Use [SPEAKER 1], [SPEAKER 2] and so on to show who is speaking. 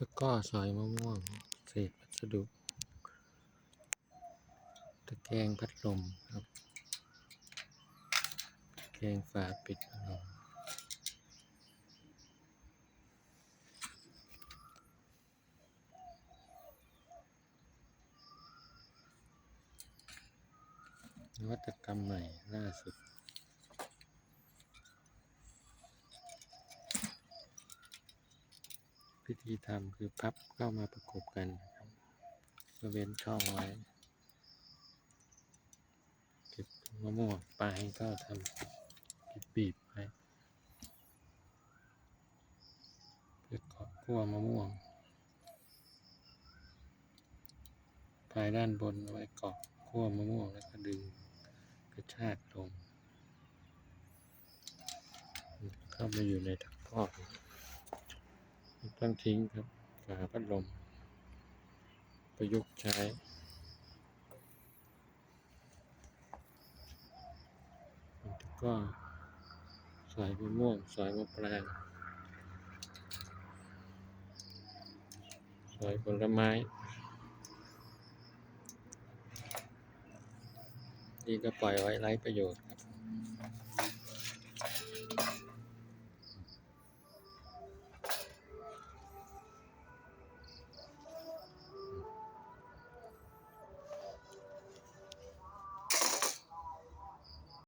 [SPEAKER 1] ตะก้อสอยมะม่วง เศษวัสดุ ตะแกรงพัดลมครับ ตะแกรงฝาปิดพัดลมนวัตกรรมใหม่ล่าสุด วิธีทำคือพับเข้ามาประกบกันนะครับเว้นช่องไว้เก็บมะม่วงปลายก็ทำกิบบีบไว้เพื่อเกาะขั้วมะม่วงปลายด้านบนไว้เกาะขั้วมะม่วงแล้วก็ดึงกระชากลงเข้ามาอยู่ในถังทอด ต้องทิ้งครับฝาพัดลม ประยุกต์ใช้แล้วก็สอยมะม่วงสอยมะปรางสอยผลไม้ นี่ก็ปล่อยไว้ไร้ประโยชน์